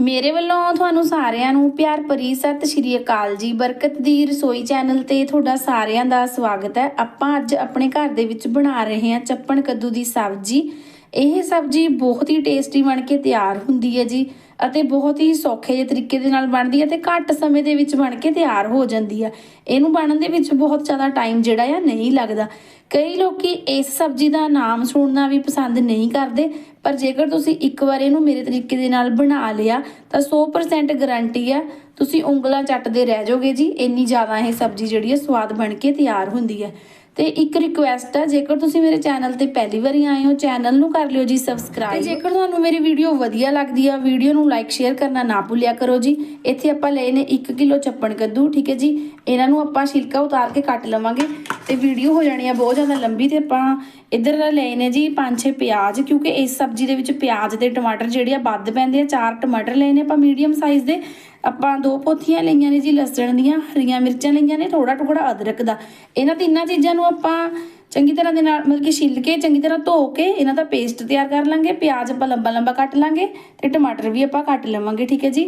ਮੇਰੇ ਵੱਲੋਂ ਤੁਹਾਨੂੰ ਸਾਰਿਆਂ ਨੂੰ ਪਿਆਰ ਭਰੀ ਸਤਿ ਸ਼੍ਰੀ ਅਕਾਲ ਜੀ। ਬਰਕਤ ਦੀ ਰਸੋਈ ਚੈਨਲ ਤੇ ਤੁਹਾਡਾ ਸਾਰਿਆਂ ਦਾ ਸਵਾਗਤ ਹੈ। ਆਪਾਂ ਅੱਜ ਆਪਣੇ ਘਰ ਦੇ ਵਿੱਚ ਬਣਾ ਰਹੇ ਹਾਂ ਚੱਪਣ ਕੱਦੂ ਦੀ ਸਬਜ਼ੀ। ਇਹ ਸਬਜ਼ੀ ਬਹੁਤ ਹੀ ਟੇਸਟੀ ਬਣ ਕੇ ਤਿਆਰ ਹੁੰਦੀ ਹੈ ਜੀ ਅਤੇ ਬਹੁਤ ਹੀ ਸੌਖੇ ਜਿਹੇ ਤਰੀਕੇ ਦੇ ਨਾਲ ਬਣਦੀ ਹੈ ਤੇ ਘੱਟ ਸਮੇਂ ਦੇ ਵਿੱਚ ਬਣ ਕੇ ਤਿਆਰ ਹੋ ਜਾਂਦੀ ਹੈ। ਇਹਨੂੰ ਬਣਨ ਦੇ ਵਿੱਚ ਬਹੁਤ ਜ਼ਿਆਦਾ ਟਾਈਮ ਜਿਹੜਾ ਆ ਨਹੀਂ ਲੱਗਦਾ। ਕਈ ਲੋਕੀ ਇਸ ਸਬਜ਼ੀ ਦਾ ਨਾਮ ਸੁਣਨਾ ਵੀ ਪਸੰਦ ਨਹੀਂ ਕਰਦੇ, ਪਰ ਜੇਕਰ ਤੁਸੀਂ ਇੱਕ ਵਾਰ ਇਹਨੂੰ ਮੇਰੇ ਤਰੀਕੇ ਦੇ ਨਾਲ ਬਣਾ ਲਿਆ, ਤਾਂ 100% ਗਾਰੰਟੀ ਆ, ਤੁਸੀਂ ਉਂਗਲਾਂ ਚੱਟਦੇ ਰਹਿ ਜਾਓਗੇ ਜੀ, ਇੰਨੀ ਜ਼ਿਆਦਾ ਇਹ ਸਬਜ਼ੀ ਜਿਹੜੀ ਹੈ ਸਵਾਦ ਬਣ ਕੇ ਤਿਆਰ ਹੁੰਦੀ ਹੈ ਤੇ ਇੱਕ ਰਿਕੁਐਸਟ ਹੈ ਜੇਕਰ ਤੁਸੀਂ ਮੇਰੇ ਚੈਨਲ ਤੇ ਪਹਿਲੀ ਵਾਰੀ ਆਏ ਹੋ, ਚੈਨਲ ਨੂੰ ਕਰ ਲਿਓ ਜੀ ਸਬਸਕ੍ਰਾਈਬ ਤੇ ਜੇਕਰ ਤੁਹਾਨੂੰ ਮੇਰੀ ਵੀਡੀਓ ਵਧੀਆ ਲੱਗਦੀ ਆ, ਵੀਡੀਓ ਨੂੰ ਲਾਈਕ ਸ਼ੇਅਰ ਕਰਨਾ ਨਾ ਭੁੱਲਿਆ ਕਰੋ ਜੀ। ਇੱਥੇ ਆਪਾਂ ਲਏ ਨੇ 1 ਕਿਲੋ ਚੱਪਣ ਕੱਦੂ, ਠੀਕ ਹੈ ਜੀ। ਇਹਨਾਂ ਨੂੰ ਆਪਾਂ ਛਿਲਕਾ ਉਤਾਰ ਕੇ ਕੱਟ ਲਵਾਂਗੇ। ਤੇ ਵੀਡੀਓ ਹੋ ਜਾਣੀ ਆ ਬਹੁਤ ਜ਼ਿਆਦਾ ਲੰਬੀ ਤੇ ਆਪਾਂ ਇੱਧਰ ਲਏ ਨੇ ਜੀ 5-6 ਪਿਆਜ਼, ਕਿਉਂਕਿ ਇਸ ਸਬਜ਼ੀ ਦੇ ਵਿੱਚ ਪਿਆਜ਼ ਤੇ ਟਮਾਟਰ ਜਿਹੜੇ ਆ ਵੱਧ ਪੈਂਦੇ ਆ, ਚਾਰ ਟਮਾਟਰ ਲਏ ਨੇ ਆਪਾਂ ਮੀਡੀਅਮ ਸਾਈਜ਼ ਦੇ। ਆਪਾਂ ਦੋ ਪੋਥੀਆਂ ਲਈਆਂ ਨੇ ਜੀ ਲਸਣ ਦੀਆਂ, ਹਰੀਆਂ ਮਿਰਚਾਂ ਲਈਆਂ ਨੇ ਥੋੜਾ ਟੁਕੜਾ ਅਦਰਕ ਦਾ। ਇਹਨਾਂ ਤਿੰਨਾਂ ਚੀਜ਼ਾਂ ਨੂੰ ਆਪਾਂ ਚੰਗੀ ਤਰ੍ਹਾਂ ਦੇ ਨਾਲ ਮਤਲਬ ਕਿ ਛਿੱਲ ਕੇ ਚੰਗੀ ਤਰ੍ਹਾਂ ਧੋ ਕੇ ਇਹਨਾਂ ਦਾ ਪੇਸਟ ਤਿਆਰ ਕਰ ਲਾਂਗੇ। ਪਿਆਜ਼ ਆਪਾਂ ਲੰਬਾ ਲੰਬਾ ਕੱਟ ਲਾਂਗੇ ਤੇ ਟਮਾਟਰ ਵੀ ਆਪਾਂ ਕੱਟ ਲਵਾਂਗੇ, ਠੀਕ ਹੈ ਜੀ?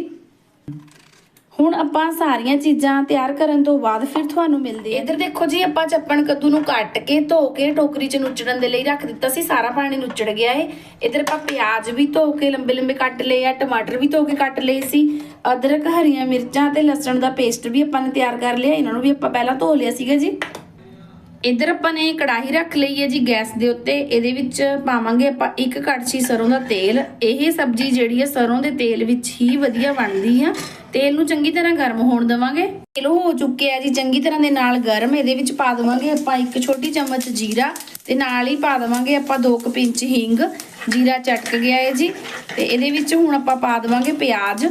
ਹੁਣ ਆਪਾਂ ਸਾਰੀਆਂ ਚੀਜ਼ਾਂ ਤਿਆਰ ਕਰਨ ਤੋਂ ਬਾਅਦ ਫਿਰ ਤੁਹਾਨੂੰ ਮਿਲਦੇ ਆ ਇੱਧਰ ਦੇਖੋ ਜੀ, ਆਪਾਂ ਚੱਪਣ ਕੱਦੂ ਨੂੰ ਕੱਟ ਕੇ, ਧੋ ਕੇ, ਟੋਕਰੀ 'ਚ ਨੁੱਚੜਨ ਦੇ ਲਈ ਰੱਖ ਦਿੱਤਾ ਸੀ, ਸਾਰਾ ਪਾਣੀ ਨੁੱਚੜ ਗਿਆ ਏ। ਇੱਧਰ ਆਪਾਂ ਪਿਆਜ਼ ਵੀ ਧੋ ਕੇ ਲੰਬੇ ਲੰਬੇ ਕੱਟ ਲਏ ਆ, ਟਮਾਟਰ ਵੀ ਧੋ ਕੇ ਕੱਟ ਲਏ ਸੀ। ਅਦਰਕ, ਹਰੀਆਂ ਮਿਰਚਾਂ ਤੇ ਲਸਣ ਦਾ ਪੇਸਟ ਵੀ ਆਪਾਂ ਨੇ ਤਿਆਰ ਕਰ ਲਿਆ, ਇਹਨਾਂ ਨੂੰ ਵੀ ਆਪਾਂ ਪਹਿਲਾਂ ਧੋ ਲਿਆ ਸੀਗਾ ਜੀ। ਇੱਧਰ ਆਪਾਂ ਨੇ ਕੜਾਹੀ ਰੱਖ ਲਈ ਹੈ ਜੀ ਗੈਸ ਦੇ ਉੱਤੇ। ਇਹਦੇ ਵਿੱਚ ਪਾਵਾਂਗੇ ਆਪਾਂ ਇੱਕ ਕੜਛੀ ਸਰੋਂ ਦਾ ਤੇਲ। ਇਹ ਸਬਜ਼ੀ ਜਿਹੜੀ ਹੈ ਸਰੋਂ ਦੇ ਤੇਲ ਵਿੱਚ ਹੀ ਵਧੀਆ ਬਣਦੀ ਆ। ਤੇਲ ਨੂੰ ਚੰਗੀ ਤਰ੍ਹਾਂ ਗਰਮ ਹੋਣ ਦੇਵਾਂਗੇ। ਤੇਲ ਹੋ ਚੁੱਕਿਆ ਜੀ, ਚੰਗੀ ਤਰ੍ਹਾਂ ਦੇ ਨਾਲ ਗਰਮ। ਇਹਦੇ ਵਿੱਚ ਪਾ ਦੇਵਾਂਗੇ ਆਪਾਂ ਇੱਕ ਛੋਟੀ ਚਮਚ ਜੀਰਾ ਤੇ ਨਾਲ ਹੀ ਪਾ ਦੇਵਾਂਗੇ ਆਪਾਂ ਦੋ ਕੁ ਪਿੰਚ ਹਿੰਗ। ਜੀਰਾ ਚਟਕ ਗਿਆ ਹੈ ਜੀ ਤੇ ਇਹਦੇ ਵਿੱਚ ਹੁਣ ਆਪਾਂ ਪਾ ਦੇਵਾਂਗੇ ਪਿਆਜ਼।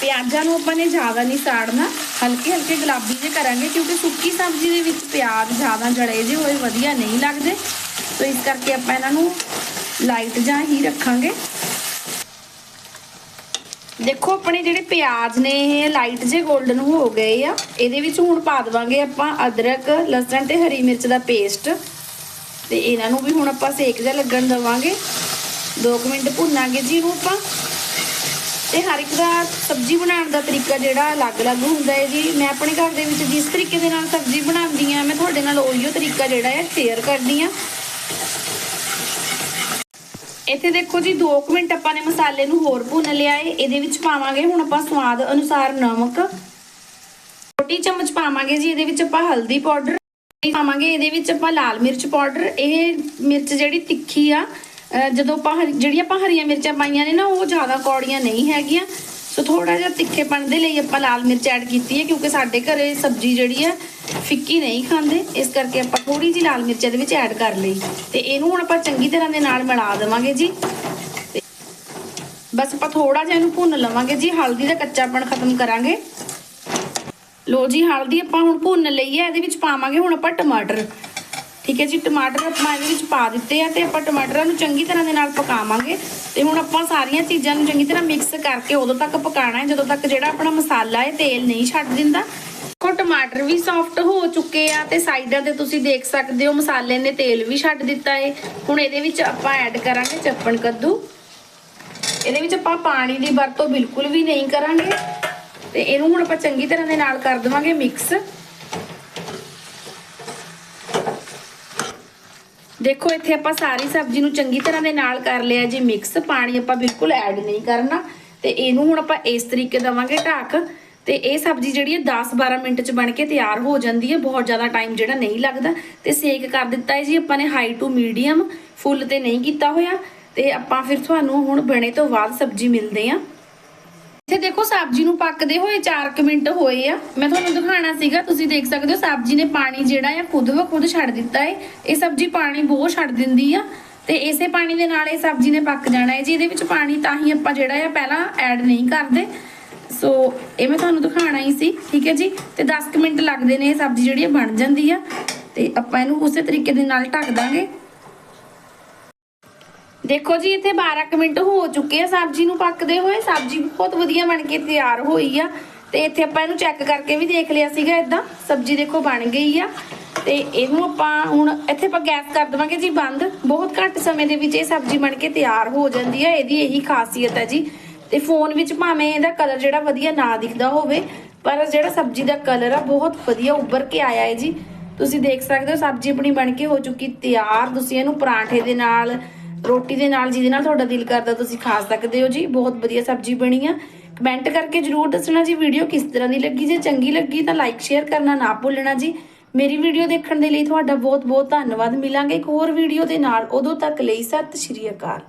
ਪਿਆਜ਼ਾਂ ਨੂੰ ਆਪਾਂ ਨੇ ਜ਼ਿਆਦਾ ਨਹੀਂ ਸਾੜਨਾ। ਹਲਕੇ ਹਲਕੇ ਗੁਲਾਬੀ ਜੇ ਕਰਾਂਗੇ, ਕਿਉਂਕਿ ਸੁੱਕੀ ਸਬਜ਼ੀ ਦੇ ਵਿੱਚ ਪਿਆਜ਼ ਜ਼ਿਆਦਾ ਜੜੇ ਜੇ ਹੋਏ ਵਧੀਆ ਨਹੀਂ ਲੱਗਦੇ। ਸੋ ਇਸ ਕਰਕੇ ਆਪਾਂ ਇਹਨਾਂ ਨੂੰ ਲਾਈਟ ਜਾਂ ਹੀ ਰੱਖਾਂਗੇ। ਦੇਖੋ, ਆਪਣੇ ਜਿਹੜੇ ਪਿਆਜ਼ ਨੇ, ਇਹ ਲਾਈਟ ਜੇ 골ਡਨ ਹੋ ਗਏ ਆ, ਇਹਦੇ ਵਿੱਚ ਹੁਣ ਪਾ ਦਵਾਂਗੇ ਆਪਾਂ ਅਦਰਕ, ਲਸਣ ਤੇ ਹਰੀ ਮਿਰਚ ਦਾ ਪੇਸਟ। ਤੇ ਇਹਨਾਂ ਨੂੰ ਵੀ ਹੁਣ ਆਪਾਂ ਸੇਕ ਜਿਹਾ ਲੱਗਣ ਦਵਾਂਗੇ। 2 ਮਿੰਟ ਭੁੰਨਾਂਗੇ ਜੀ ਇਹਨੂੰ ਆਪਾਂ। ਤੇ ਹਰ ਇੱਕ ਦਾ ਸਬਜ਼ੀ ਬਣਾਉਣ ਦਾ ਤਰੀਕਾ ਜਿਹੜਾ ਅਲੱਗ-ਅਲੱਗ ਹੁੰਦਾ ਹੈ ਜੀ। ਮੈਂ ਆਪਣੇ ਘਰ ਦੇ ਵਿੱਚ ਜਿਸ ਤਰੀਕੇ ਦੇ ਨਾਲ ਸਬਜ਼ੀ ਬਣਾਉਂਦੀ ਆ ਮੈਂ ਤੁਹਾਡੇ ਨਾਲ ਉਹੀਓ ਤਰੀਕਾ ਜਿਹੜਾ ਹੈ ਸ਼ੇਅਰ ਕਰਦੀ ਆ ਇੱਥੇ ਦੇਖੋ ਜੀ 2 ਮਿੰਟ ਆਪਾਂ ਨੇ ਮਸਾਲੇ ਨੂੰ ਹੋਰ ਭੁੰਨ ਲਿਆ ਏ ਇਹਦੇ ਵਿੱਚ ਪਾਵਾਂਗੇ ਹੁਣ ਆਪਾਂ ਸਵਾਦ ਅਨੁਸਾਰ ਨਮਕ। ਛੋਟੀ ਚਮਚ ਪਾਵਾਂਗੇ ਜੀ, ਇਹਦੇ ਵਿੱਚ ਆਪਾਂ ਹਲਦੀ ਪਾਊਡਰ ਪਾਵਾਂਗੇ। ਇਹਦੇ ਵਿੱਚ ਆਪਾਂ ਲਾਲ ਮਿਰਚ ਪਾਊਡਰ। ਇਹ ਮਿਰਚ ਜਿਹੜੀ ਤਿੱਖੀ ਆ ਜਦੋਂ ਆਪਾਂ ਜਿਹੜੀਆਂ ਆਪਾਂ ਮਿਰਚਾਂ ਪਾਈਆਂ ਨੇ ਨਾ, ਉਹ ਜ਼ਿਆਦਾ ਕੌੜੀਆਂ ਨਹੀਂ ਹੈਗੀਆਂ। ਸੋ ਥੋੜਾ ਜਿਹਾ ਤਿੱਖੇਪਣ ਦੇ ਲਈ ਆਪਾਂ ਲਾਲ ਮਿਰਚ ਐਡ ਕੀਤੀ ਹੈ, ਕਿਉਂਕਿ ਸਾਡੇ ਘਰੇ ਸਬਜ਼ੀ ਜਿਹੜੀ ਹੈ, ਫਿੱਕੀ ਨਹੀਂ ਖਾਂਦੇ। ਇਸ ਕਰਕੇ ਆਪਾਂ ਥੋੜੀ ਜਿਹੀ ਲਾਲ ਮਿਰਚ ਇਹਦੇ ਵਿੱਚ ਐਡ ਕਰ ਲਈ। ਤੇ ਇਹਨੂੰ ਹੁਣ ਆਪਾਂ ਚੰਗੀ ਤਰ੍ਹਾਂ ਦੇ ਨਾਲ ਮਿਲਾ ਦੇਵਾਂਗੇ ਜੀ। ਤੇ ਬਸ ਆਪਾਂ ਥੋੜਾ ਜਿਹਾ ਇਹਨੂੰ ਭੁੰਨ ਲਵਾਂਗੇ ਜੀ। ਹਲਦੀ ਦਾ ਕੱਚਾਪਣ ਖਤਮ ਕਰਾਂਗੇ। ਲੋ ਜੀ, ਹਲਦੀ ਆਪਾਂ ਹੁਣ ਭੁੰਨ ਲਈ ਹੈ, ਇਹਦੇ ਵਿੱਚ ਪਾਵਾਂਗੇ ਹੁਣ ਆਪਾਂ ਟਮਾਟਰ। ਠੀਕ ਹੈ ਜੀ, ਟਮਾਟਰ ਆਪਾਂ ਇਹਦੇ ਵਿੱਚ ਪਾ ਦਿੱਤੇ ਆ ਤੇ ਆਪਾਂ ਟਮਾਟਰਾਂ ਨੂੰ ਚੰਗੀ ਤਰ੍ਹਾਂ ਦੇ ਨਾਲ ਪਕਾਵਾਂਗੇ। ਤੇ ਹੁਣ ਆਪਾਂ ਸਾਰੀਆਂ ਚੀਜ਼ਾਂ ਨੂੰ ਚੰਗੀ ਤਰ੍ਹਾਂ ਮਿਕਸ ਕਰਕੇ ਉਦੋਂ ਤੱਕ ਪਕਾਣਾ ਹੈ, ਜਦੋਂ ਤੱਕ ਜਿਹੜਾ ਆਪਣਾ ਮਸਾਲਾ ਹੈ, ਤੇਲ ਨਹੀਂ ਛੱਡ ਦਿੰਦਾ। ਕੋ ਟਮਾਟਰ ਵੀ ਸੌਫਟ ਹੋ ਚੁੱਕੇ ਆ ਤੇ ਸਾਈਡਾਂ ਤੇ ਤੁਸੀਂ ਦੇਖ ਸਕਦੇ ਹੋ, ਮਸਾਲੇ ਨੇ ਤੇਲ ਵੀ ਛੱਡ ਦਿੱਤਾ ਹੈ ਹੁਣ ਇਹਦੇ ਵਿੱਚ ਆਪਾਂ ਐਡ ਕਰਾਂਗੇ ਚੱਪਣ ਕੱਦੂ। ਇਹਦੇ ਵਿੱਚ ਆਪਾਂ ਪਾਣੀ ਦੀ ਵਰਤੋਂ ਬਿਲਕੁਲ ਵੀ ਨਹੀਂ ਕਰਾਂਗੇ। ਤੇ ਇਹਨੂੰ ਹੁਣ ਆਪਾਂ ਚੰਗੀ ਤਰ੍ਹਾਂ ਦੇ ਨਾਲ ਕਰ ਦੇਵਾਂਗੇ ਮਿਕਸ ਦੇਖੋ, ਇੱਥੇ ਆਪਾਂ ਸਾਰੀ ਸਬਜ਼ੀ ਨੂੰ ਚੰਗੀ ਤਰ੍ਹਾਂ ਦੇ ਨਾਲ ਕਰ ਲਿਆ ਜੀ ਮਿਕਸ ਪਾਣੀ ਆਪਾਂ ਬਿਲਕੁਲ ਐਡ ਨਹੀਂ ਕਰਨਾ। ਤੇ ਇਹਨੂੰ ਹੁਣ ਆਪਾਂ ਇਸ ਤਰੀਕੇ ਦਵਾਂਗੇ ਢੱਕ। ਤੇ ਇਹ ਸਬਜ਼ੀ ਜਿਹੜੀ ਹੈ 10-12 ਮਿੰਟ ਚ ਬਣ ਕੇ ਤਿਆਰ ਹੋ ਜਾਂਦੀ ਹੈ। ਬਹੁਤ ਜ਼ਿਆਦਾ ਟਾਈਮ ਜਿਹੜਾ ਨਹੀਂ ਲੱਗਦਾ। ਤੇ ਸੇਕ ਕਰ ਦਿੱਤਾ ਹੈ ਜੀ ਆਪਾਂ ਨੇ ਹਾਈ ਟੂ ਮੀਡੀਅਮ ਫੁੱਲ ਤੇ ਨਹੀਂ ਕੀਤਾ ਹੋਇਆ। ਤੇ ਆਪਾਂ ਫਿਰ ਤੁਹਾਨੂੰ ਹੁਣ ਬਣੇ ਤੋਂ ਬਾਅਦ ਸਬਜ਼ੀ ਮਿਲਦੇ ਆ ਇੱਥੇ ਦੇਖੋ ਸਬਜ਼ੀ ਨੂੰ ਪੱਕਦੇ ਹੋਏ 4 ਮਿੰਟ ਹੋਏ ਆ। ਮੈਂ ਤੁਹਾਨੂੰ ਦਿਖਾਣਾ ਸੀਗਾ, ਤੁਸੀਂ ਦੇਖ ਸਕਦੇ ਹੋ ਸਬਜ਼ੀ ਨੇ ਪਾਣੀ ਜਿਹੜਾ ਆ ਖੁਦ ਬ ਖੁਦ ਛੱਡ ਦਿੱਤਾ ਹੈ ਇਹ ਸਬਜ਼ੀ ਪਾਣੀ ਬਹੁਤ ਛੱਡ ਦਿੰਦੀ ਆ ਤੇ ਇਸੇ ਪਾਣੀ ਦੇ ਨਾਲ ਇਹ ਸਬਜ਼ੀ ਨੇ ਪੱਕ ਜਾਣਾ ਹੈ ਜੀ ਇਹਦੇ ਵਿੱਚ ਪਾਣੀ ਤਾਂ ਹੀ ਆਪਾਂ ਜਿਹੜਾ ਆ ਪਹਿਲਾਂ ਐਡ ਨਹੀਂ ਕਰਦੇ। ਸੋ ਇਹ ਮੈਂ ਤੁਹਾਨੂੰ ਦਿਖਾਣਾ ਹੀ ਸੀ, ਠੀਕ ਹੈ ਜੀ? ਤੇ 10 ਕੁ ਮਿੰਟ ਲੱਗਦੇ ਨੇ ਇਹ ਸਬਜ਼ੀ ਜਿਹੜੀ ਆ ਬਣ ਜਾਂਦੀ ਆ। ਤੇ ਆਪਾਂ ਇਹਨੂੰ ਉਸੇ ਤਰੀਕੇ ਦੇ ਨਾਲ ਢੱਕ ਦਾਂਗੇ। ਦੇਖੋ ਜੀ, ਇੱਥੇ 12 ਕੁ ਮਿੰਟ ਹੋ ਚੁੱਕੇ ਆ। ਸਬਜ਼ੀ ਨੂੰ ਪੱਕਦੇ ਹੋਏ ਸਬਜ਼ੀ ਬਹੁਤ ਵਧੀਆ ਬਣ ਕੇ ਤਿਆਰ ਹੋਈ ਆ। ਤੇ ਇੱਥੇ ਆਪਾਂ ਇਹਨੂੰ ਚੈੱਕ ਕਰਕੇ ਵੀ ਦੇਖ ਲਿਆ ਸੀਗਾ ਇਦਾਂ ਸਬਜ਼ੀ ਦੇਖੋ ਬਣ ਗਈ ਆ। ਤੇ ਇਹਨੂੰ ਆਪਾਂ ਹੁਣ ਇੱਥੇ ਆਪਾਂ ਗੈਸ ਕਰ ਦੇਵਾਂਗੇ ਜੀ ਬੰਦ। ਬਹੁਤ ਘੱਟ ਸਮੇਂ ਦੇ ਵਿੱਚ ਇਹ ਸਬਜ਼ੀ ਬਣ ਕੇ ਤਿਆਰ ਹੋ ਜਾਂਦੀ ਆ। ਇਹਦੀ ਇਹੀ ਖਾਸੀਅਤ ਹੈ ਜੀ। ਤੇ ਫੋਨ ਵਿੱਚ ਭਾਵੇਂ ਇਹਦਾ ਕਲਰ ਜਿਹੜਾ ਵਧੀਆ ਨਾ ਦਿਖਦਾ ਹੋਵੇ, ਪਰ ਜਿਹੜਾ ਸਬਜ਼ੀ ਦਾ ਕਲਰ ਆ, ਬਹੁਤ ਵਧੀਆ ਉੱਭਰ ਕੇ ਆਇਆ ਹੈ ਜੀ। ਤੁਸੀਂ ਦੇਖ ਸਕਦੇ ਹੋ, ਸਬਜ਼ੀ ਆਪਣੀ ਬਣ ਕੇ ਹੋ ਚੁੱਕੀ ਤਿਆਰ। ਤੁਸੀਂ ਇਹਨੂੰ ਪਰਾਂਠੇ ਦੇ ਨਾਲ ਰੋਟੀ ਦੇ ਨਾਲ, ਜਿਹਦੇ ਨਾਲ ਤੁਹਾਡਾ ਦਿਲ ਕਰਦਾ, ਤੁਸੀਂ ਖਾ ਸਕਦੇ ਹੋ ਜੀ। ਬਹੁਤ ਵਧੀਆ ਸਬਜ਼ੀ ਬਣੀ ਆ। ਕਮੈਂਟ ਕਰਕੇ ਜਰੂਰ ਦੱਸਣਾ ਜੀ, ਵੀਡੀਓ ਕਿਸ ਤਰ੍ਹਾਂ ਦੀ ਲੱਗੀ? ਜੇ ਚੰਗੀ ਲੱਗੀ ਤਾਂ ਲਾਈਕ, ਸ਼ੇਅਰ ਕਰਨਾ ਨਾ ਭੁੱਲਣਾ ਜੀ। ਮੇਰੀ ਵੀਡੀਓ ਦੇਖਣ ਦੇ ਲਈ ਤੁਹਾਡਾ ਬਹੁਤ ਬਹੁਤ ਧੰਨਵਾਦ। ਮਿਲਾਂਗੇ ਇੱਕ ਹੋਰ ਵੀਡੀਓ ਦੇ ਨਾਲ। ਉਦੋਂ ਤੱਕ ਲਈ ਸਤਿ ਸ਼੍ਰੀ ਅਕਾਲ।